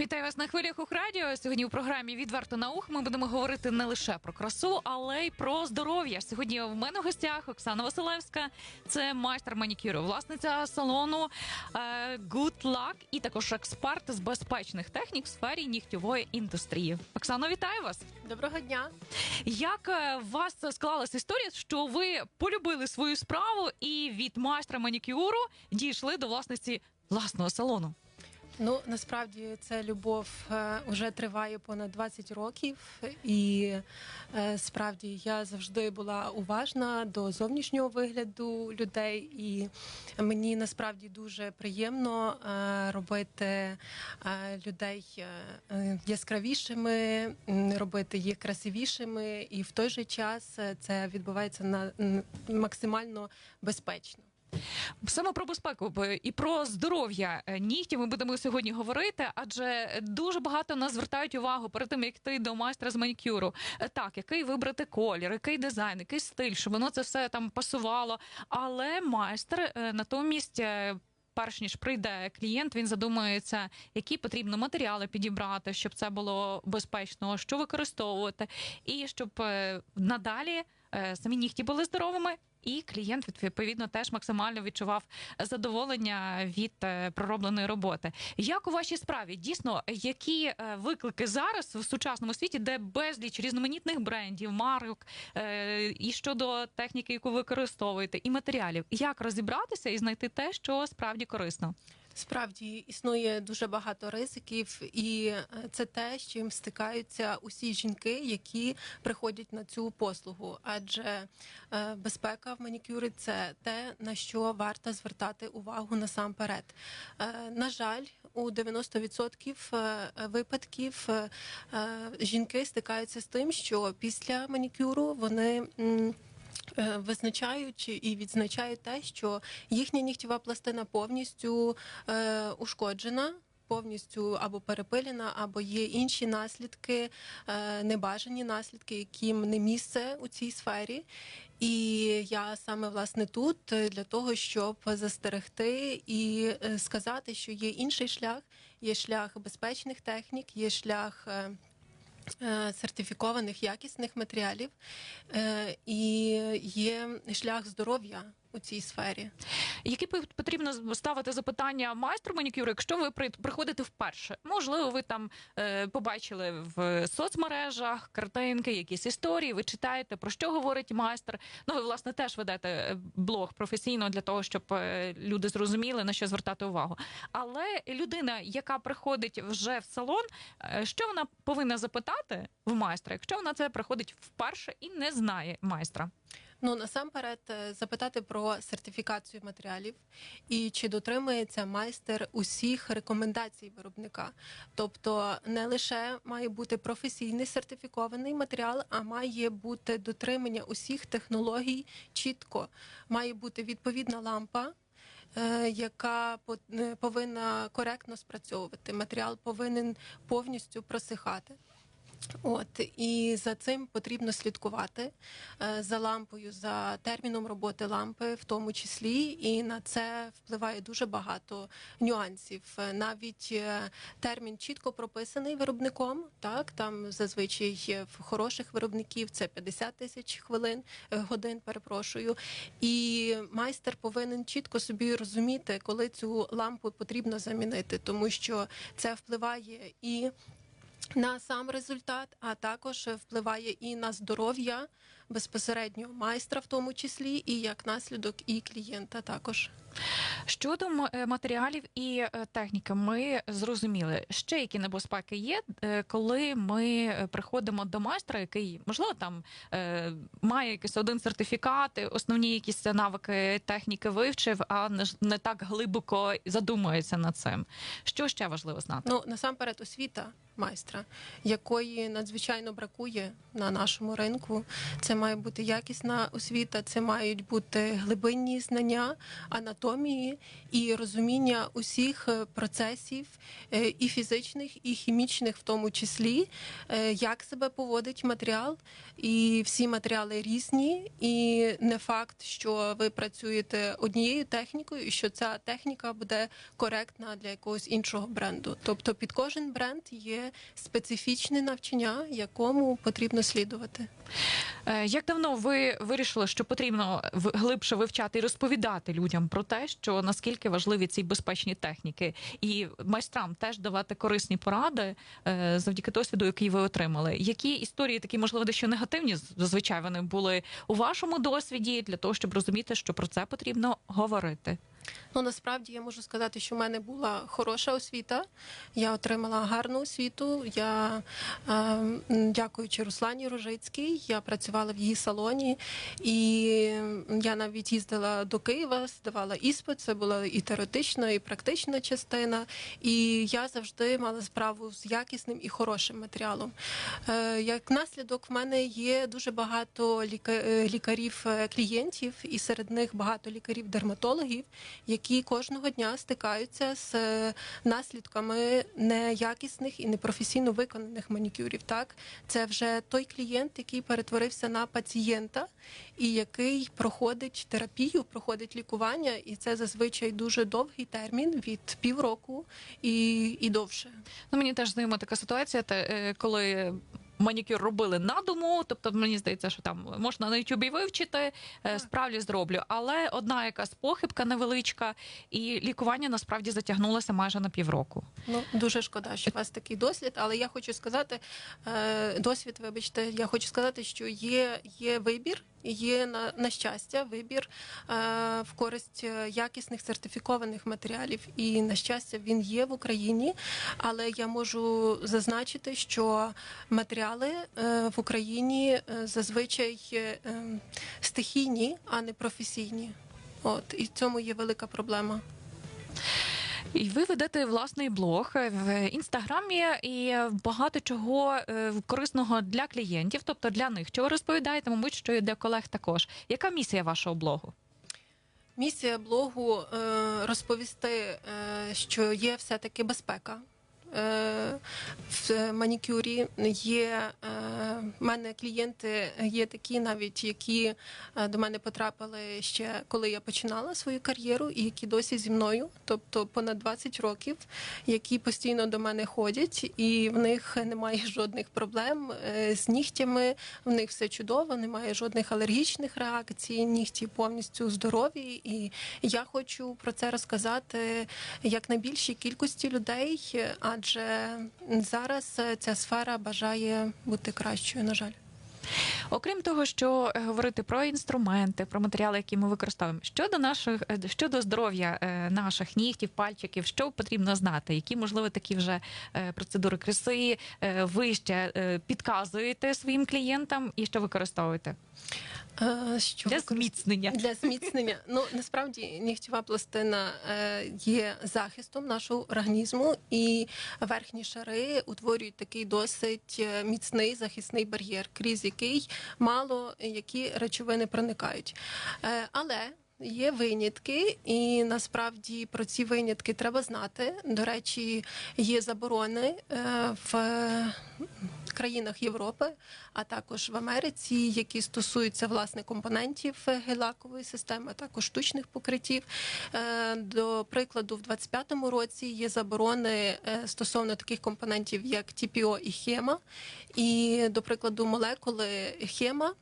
Вітаю вас на хвилях Ухрадіо. Сьогодні у програмі Відверто на ух ми будемо говорити не лише про красу, але й про здоров'я. Сьогодні в мене в гостях Оксана Василевська, це майстер манікюру, власниця салону е, Good Luck і також експерт з безпечних технік в сфері нігтєвої індустрії. Оксано, вітаю вас! Доброго дня. Як е, у вас склалася історія, що ви полюбили свою справу і від майстра манікюру дійшли до власниці власного салону? Ну насправді ця любов е, вже триває понад 20 років, і е, справді я завжди була уважна до зовнішнього вигляду людей, і мені насправді дуже приємно е, робити е, людей е, е, яскравішими, робити їх красивішими, і в той же час е, це відбувається на максимально безпечно. Саме про безпеку і про здоров'я е, нігтів ми будемо сьогодні говорити, адже дуже багато нас звертають увагу перед тим, як йти до майстра з манікюру. Е, Так, який вибрати колір, який дизайн, який стиль, щоб воно це все там пасувало. Але майстер е, натомість. Перш ніж прийде клієнт, він задумується, які потрібно матеріали підібрати, щоб це було безпечно, що використовувати, і щоб надалі самі нігті були здоровими, і клієнт відповідно теж максимально відчував задоволення від е, проробленої роботи. Як у вашій справі дійсно які е, виклики зараз в сучасному світі, де безліч різноманітних брендів, марок е, і щодо техніки, яку використовуєте, і матеріалів, як розібратися і знайти те, що справді корисно? Справді існує дуже багато ризиків, і е, це те, з чим стикаються усі жінки, які приходять на цю послугу. Адже е, безпека в манікюрі це те, на що варто звертати увагу насамперед. Е, На жаль, у 90% е, випадків жінки стикаються з тим, що після манікюру вони. Е, Визначають і відзначають те, що їхня нігтєва пластина повністю е, ушкоджена. Повністю або перепилена, або є інші наслідки, е, небажані наслідки, яким не місце у цій сфері. І я саме власне тут для того, щоб застерегти і сказати, що є інший шлях, є шлях безпечних технік, є шлях. Е, Сертифікованих якісних матеріалів. Е, і є шлях здоров'я у цій сфері. Які потрібно ставити запитання майстру манікюру, якщо ви приходите вперше? Можливо, ви там е, побачили в соцмережах картинки, якісь історії. Ви читаєте про що говорить майстер. Ну, ви власне теж ведете е, блог професійно для того, щоб е, люди зрозуміли на що звертати увагу. Але людина, яка приходить вже в салон, е, що вона повинна запитати в майстра, якщо вона це приходить вперше і не знає майстра? Ну насамперед е, запитати про сертифікацію матеріалів і чи дотримується майстер усіх рекомендацій виробника. Тобто не лише має бути професійний сертифікований матеріал, а має бути дотримання усіх технологій чітко. Має бути відповідна лампа. е, Яка е, повинна коректно спрацьовувати, матеріал повинен повністю просихати. От і за цим потрібно слідкувати е, за лампою, за терміном роботи лампи, в тому числі, і на це впливає дуже багато нюансів. Навіть е, термін чітко прописаний виробником. Так там зазвичай в хороших виробників це 50 тисяч хвилин е, годин. Перепрошую, і майстер повинен чітко собі розуміти, коли цю лампу потрібно замінити, тому що це впливає і на сам результат, а також впливає і на здоров'я безпосередньо майстра, в тому числі, і як наслідок, і клієнта також. Щодо е, матеріалів і е, техніки, ми зрозуміли, ще які небезпеки є, е, коли ми приходимо до майстра, який можливо там має якийсь один сертифікат, основні якісь навики техніки вивчив, а не так глибоко задумується над цим. Що ще важливо знати? Ну насамперед освіта майстра, якої надзвичайно бракує на нашому ринку. Це має бути якісна освіта, це мають бути глибинні знання, анатомії. Анатомії і розуміння усіх е, процесів, е, і фізичних, і хімічних, в тому числі, е, як себе поводить матеріал. І всі матеріали різні, і не факт, що ви працюєте однією технікою, і що ця техніка буде коректна для якогось іншого бренду. Тобто під кожен бренд є специфічне навчання, якому потрібно слідувати. Як давно ви вирішили, що потрібно глибше вивчати і розповідати людям про те, що наскільки важливі ці безпечні техніки, і майстрам теж давати корисні поради е, завдяки досвіду, який ви отримали? Які історії такі, можливо, дещо негативні зазвичай вони були у вашому досвіді для того, щоб розуміти, що про це потрібно говорити? Ну насправді я можу сказати, що в мене була хороша освіта. Я отримала гарну освіту. Я е, дякуючи Руслані Рожицькій, я працювала в її салоні, і я навіть їздила до Києва, здавала іспит. Це була і теоретична, і практична частина. І я завжди мала справу з якісним і хорошим матеріалом. Е, Як наслідок, в мене є дуже багато е, лікарів-клієнтів, і серед них багато лікарів-дерматологів, які кожного дня стикаються з е, наслідками неякісних і непрофесійно виконаних манікюрів. Так, це вже той клієнт, який перетворився на пацієнта і який проходить терапію, проходить лікування, і це зазвичай дуже довгий термін від півроку і, і довше. Ну, мені теж знайома така ситуація, е, коли. Манікюр робили на дому, тобто мені здається, що там можна на Ютубі вивчити, е, справді зроблю. Але одна якась похибка невеличка, і лікування насправді затягнулося майже на півроку. Ну дуже шкода, що у вас такий досвід, але я хочу сказати, е, досвід, вибачте, я хочу сказати, що є, є вибір, є на, на щастя вибір е, в користь е, якісних сертифікованих матеріалів. І на щастя, він є в Україні. Але я можу зазначити, що матеріали е, в Україні е, зазвичай е, ем, стихійні, а не професійні. От і в цьому є велика проблема. І ви ведете власний блог е, в інстаграмі і багато чого е, корисного для клієнтів, тобто для них. Чого розповідаєте, мабуть, що і для колег також. Яка місія вашого блогу? Місія блогу е, розповісти, що є все-таки безпека. Е, В манікюрі є е, в мене клієнти є такі, навіть які е, до мене потрапили ще коли я починала свою кар'єру, і які досі зі мною, тобто понад 20 років, які постійно до мене ходять, і в них немає жодних проблем з нігтями. В них все чудово, немає жодних алергічних реакцій, нігті повністю здорові. І я хочу про це розказати як найбільшій кількості людей, адже зараз е, ця сфера бажає бути кращою. На жаль. Окрім того, що е, говорити про інструменти, про матеріали, які ми використовуємо, щодо наших е, щодо здоров'я наших нігтів, пальчиків, що потрібно знати, які можливо такі вже процедури краси ви ще підказуєте своїм клієнтам і що використовуєте Що для зміцнення. Для зміцнення. Ну насправді нігтєва пластина е, є захистом нашого організму, і верхні шари утворюють такий досить е, міцний захисний бар'єр, крізь який мало які речовини проникають. Е, Але Є винятки, і насправді про ці винятки треба знати. До речі, є заборони в країнах Європи, а також в Америці, які стосуються власне компонентів гелакової системи, а також штучних покриттів. Е, До прикладу, в 25-му році є заборони е, стосовно таких компонентів, як TPO і хема. І до прикладу, молекули хема.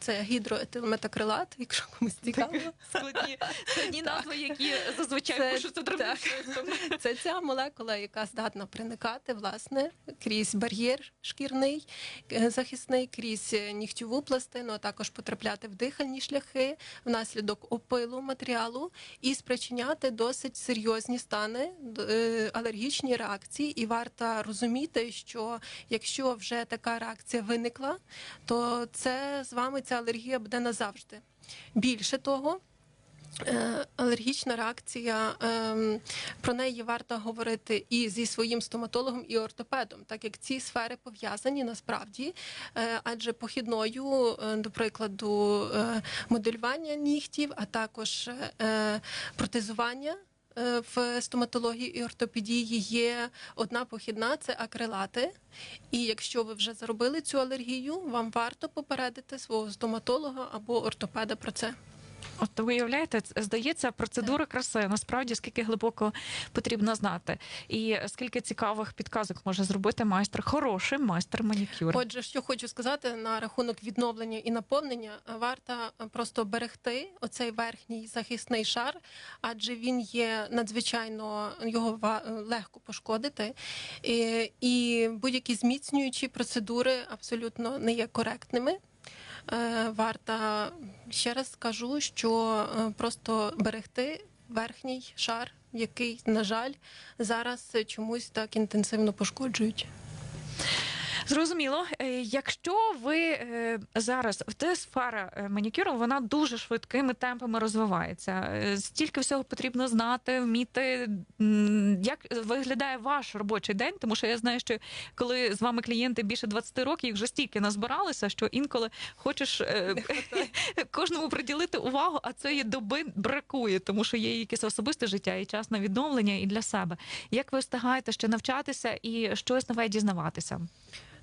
Це гідроетилметакрилат, якщо комусь цікаво. Складні, складні назви, які зазвичай пишуться дрібним шрифтом. Це ця молекула, яка здатна проникати власне крізь бар'єр шкірний е, захисний, крізь е, нігтєву пластину, а також потрапляти в дихальні шляхи внаслідок опилу матеріалу і спричиняти досить серйозні стани е, алергічні реакції. І варто розуміти, що якщо вже така реакція виникла, то це з вами ця алергія буде назавжди. Більше того. Е, Алергічна реакція ем, про неї варто говорити і зі своїм стоматологом, і ортопедом, так як ці сфери пов'язані насправді, Е, адже похідною, е, до прикладу, моделювання нігтів, а також протезування. Е, В стоматології і ортопедії є одна похідна це акрилати. І якщо ви вже заробили цю алергію, вам варто попередити свого стоматолога або ортопеда про це. От ви уявляєте, здається, процедура краси. Насправді скільки глибоко потрібно знати, і скільки цікавих підказок може зробити майстер, хороший майстер манікюру. Отже, що хочу сказати на рахунок відновлення і наповнення, варто просто берегти оцей верхній захисний шар, адже він є надзвичайно його легко пошкодити. І, і будь-які зміцнюючі процедури абсолютно не є коректними. Е, Варто ще раз скажу, що е, просто берегти верхній шар, який, на жаль, зараз чомусь так інтенсивно пошкоджують. Зрозуміло, Е, якщо ви е, зараз в те сфера е, манікюру, вона дуже швидкими темпами розвивається. Стільки всього потрібно знати, вміти. Як виглядає ваш робочий день? Тому що я знаю, що коли з вами клієнти більше 20 років, їх вже стільки назбиралися, що інколи хочеш кожному приділити увагу, а цієї доби бракує, тому що є якесь особисте життя і час на відновлення і для себе. Як ви встигаєте ще навчатися і щось нове дізнаватися?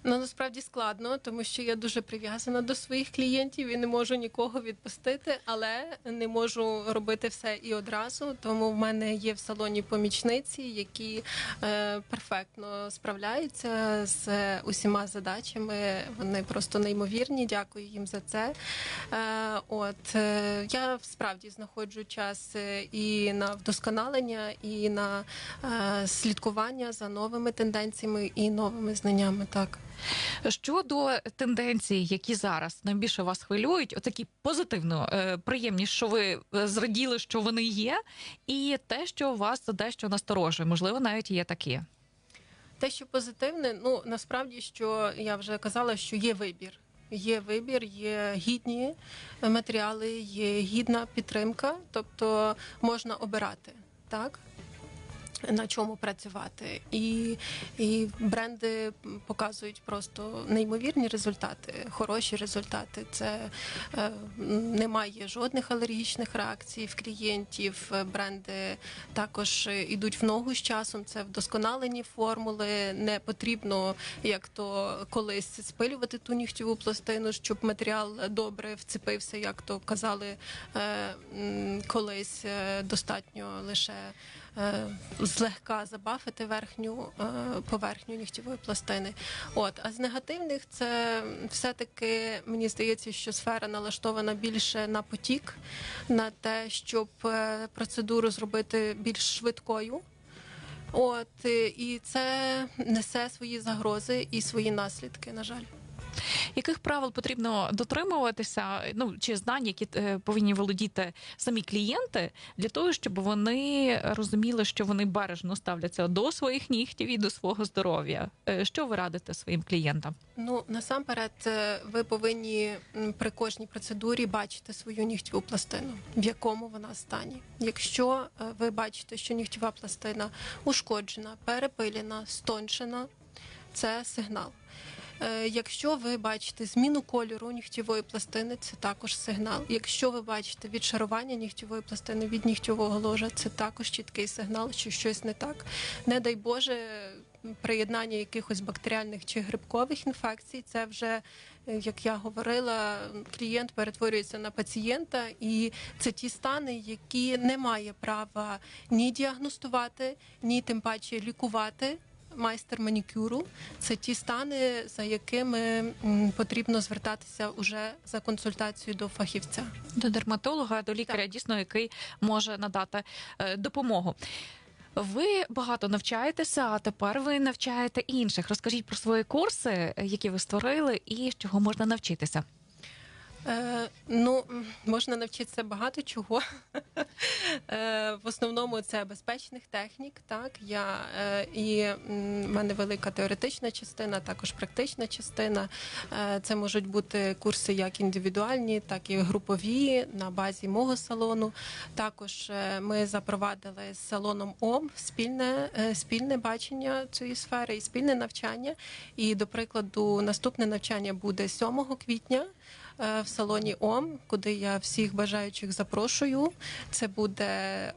Ну насправді складно, тому що я дуже прив'язана до своїх клієнтів і не можу нікого відпустити, але не можу робити все і одразу. Тому в мене є в салоні помічниці, які е, перфектно справляються з усіма задачами. Вони просто неймовірні. Дякую їм за це. Е, от е, я справді знаходжу час е, і на вдосконалення, і на е, слідкування за новими тенденціями і новими знаннями. Так. Щодо тенденцій, які зараз найбільше вас хвилюють, отакі позитивно е, приємні, що ви е, зраділи, що вони є, і те, що вас дещо насторожує, можливо, навіть є такі. Те, що позитивне, ну насправді, що я вже казала, що є вибір. Є вибір, є гідні матеріали, є гідна підтримка, тобто можна обирати так. На чому працювати, і, і бренди показують просто неймовірні результати, хороші результати. Це е, немає жодних алергічних реакцій в клієнтів. Бренди також йдуть в ногу з часом. Це вдосконалені формули. Не потрібно, як то колись спилювати ту нігтєву пластину, щоб матеріал добре вцепився, як то казали е, колись. Е, Достатньо лише злегка забафити верхню е, поверхню нігтєвої пластини. От а з негативних це все-таки мені здається, що сфера налаштована більше на потік, на те, щоб е, процедуру зробити більш швидкою. От е, і це несе свої загрози і свої наслідки. На жаль. Яких правил потрібно дотримуватися? Ну чи знань, які е, повинні володіти самі клієнти, для того, щоб вони розуміли, що вони бережно ставляться до своїх нігтів і до свого здоров'я? Е, Що ви радите своїм клієнтам? Ну насамперед, е, ви повинні при кожній процедурі бачити свою нігтєву пластину, в якому вона стані. Якщо ви бачите, що нігтєва пластина ушкоджена, перепилена, стончена, це сигнал. Е, Якщо ви бачите зміну кольору нігтєвої пластини, це також сигнал. Якщо ви бачите відшарування нігтєвої пластини від нігтєвого ложа, це також чіткий сигнал, що щось не так. Не дай Боже, приєднання якихось бактеріальних чи грибкових інфекцій, це вже, е, як я говорила, клієнт перетворюється на пацієнта, і це ті стани, які не має права ні діагностувати, ні тим паче лікувати. Майстер манікюру це ті стани, за якими потрібно звертатися уже за консультацією до фахівця. До дерматолога, до лікаря, дійсно, який може надати е, допомогу. Ви багато навчаєтеся, а тепер ви навчаєте інших. Розкажіть про свої курси, е, які ви створили, і з чого можна навчитися. Е, ну, можна навчитися багато чого. Е, в основному це безпечних технік. Так, я е, і в мене велика теоретична частина, також практична частина. Це можуть бути курси як індивідуальні, так і групові на базі мого салону. Також ми запровадили з салоном ОМ спільне, спільне бачення цієї сфери і спільне навчання. І, до прикладу, наступне навчання буде 7 квітня в салоні ОМ, куди я всіх бажаючих запрошую. Це буде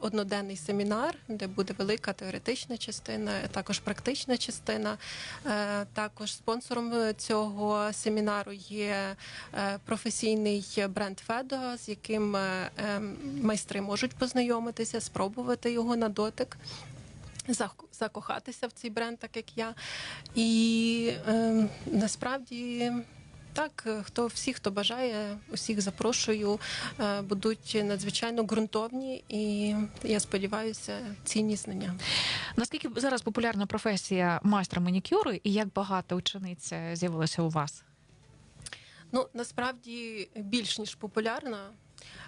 одноденний семінар, де буде велика теоретична частина, також практична частина. Е, Також спонсором цього семінару є е, професійний бренд Федо, з яким е, е, майстри можуть познайомитися, спробувати його на дотик. Закохатися в цей бренд, так як я. І е, насправді так, е, хто всі, хто бажає, усіх запрошую, е, будуть надзвичайно ґрунтовні і я сподіваюся, цінні знання. Наскільки зараз популярна професія майстра манікюру і як багато учениць з'явилося у вас? Ну насправді більш ніж популярна.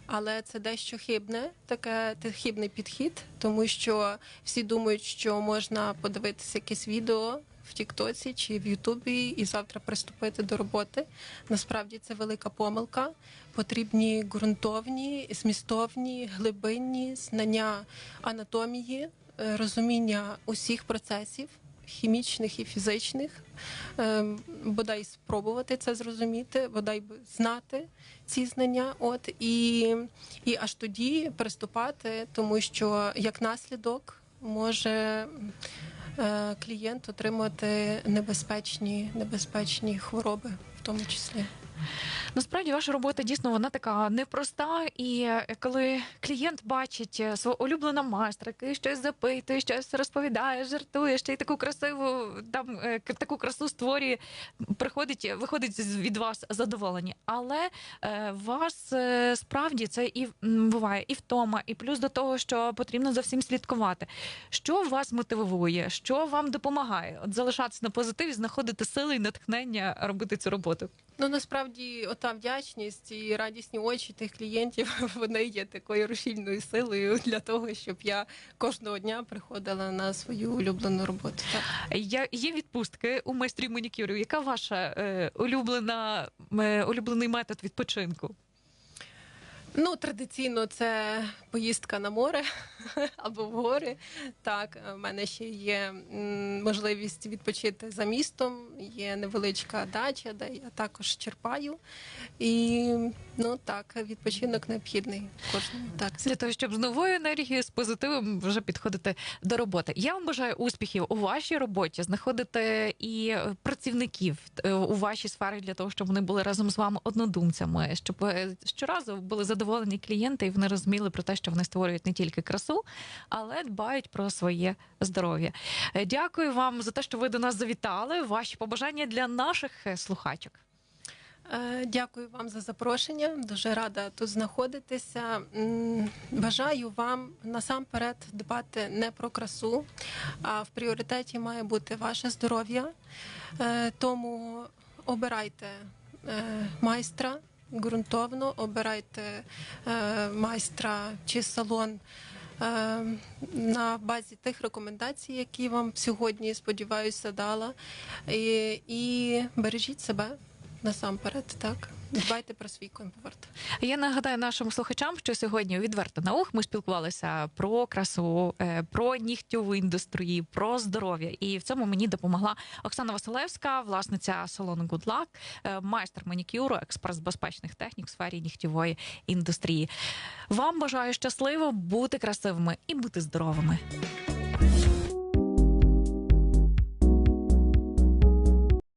Але це дещо хибне, таке хибний підхід, тому що всі думають, що можна подивитися якесь відео в Тіктоці чи в Ютубі і завтра приступити до роботи. Насправді це велика помилка. Потрібні ґрунтовні, змістовні, глибинні знання анатомії, е, розуміння усіх процесів, хімічних і фізичних. Ем, бодай спробувати це зрозуміти, бодай знати ці знання. От і, і аж тоді приступати, тому що як наслідок може клієнт отримати небезпечні, небезпечні хвороби, в тому числі. Насправді ваша робота дійсно вона така непроста. І е, коли клієнт бачить е, свого улюбленого майстра, який щось запитує, щось розповідає, жартує, ще й таку красиву там е, таку красу створює, приходить, виходить від вас задоволені. Але вас справді це і буває і втома, і плюс до того, що потрібно за всім слідкувати. Що вас мотивує, що вам допомагає? От залишатися на позитиві, знаходити сили і натхнення робити цю роботу. Ну насправді ота вдячність і радісні очі тих клієнтів вони є такою рушільною силою для того, щоб я кожного дня приходила на свою улюблену роботу. Так. Я є відпустки у майстрів манікюрів. Яка ваша е, улюблена е, улюблений метод відпочинку? Ну, традиційно це поїздка на море або в гори. Так, в мене ще є можливість відпочити за містом. Є невеличка дача, де я також черпаю. І ну так, відпочинок необхідний кожному. Так, Для того, щоб з новою енергією, з позитивом вже підходити до роботи. Я вам бажаю успіхів у вашій роботі, знаходити і працівників е, у вашій сфері для того, щоб вони були разом з вами однодумцями, щоб е, щоразу були задоволені клієнти, і вони розуміли про те, що вони створюють не тільки красу, але дбають про своє здоров'я. Е, Дякую вам за те, що ви до нас завітали. Ваші побажання для наших е, слухачок. Е, Дякую вам за запрошення. Дуже рада тут знаходитися. Бажаю вам насамперед дбати не про красу, а в пріоритеті має бути ваше здоров'я. Тому обирайте майстра ґрунтовно, обирайте е, майстра чи салон. е, На базі тих рекомендацій, які вам сьогодні, сподіваюся, дала, і, і бережіть себе насамперед, так. Дбайте про свій комфорт. Я нагадаю нашим слухачам, що сьогодні у відверто наук ми спілкувалися про красу, е, про нігтьову індустрію, про здоров'я. І в цьому мені допомогла Оксана Василевська, власниця салону Good Luck, е, майстер манікюру, експерт з безпечних технік в сфері нігтьової індустрії. Вам бажаю щасливо бути красивими і бути здоровими.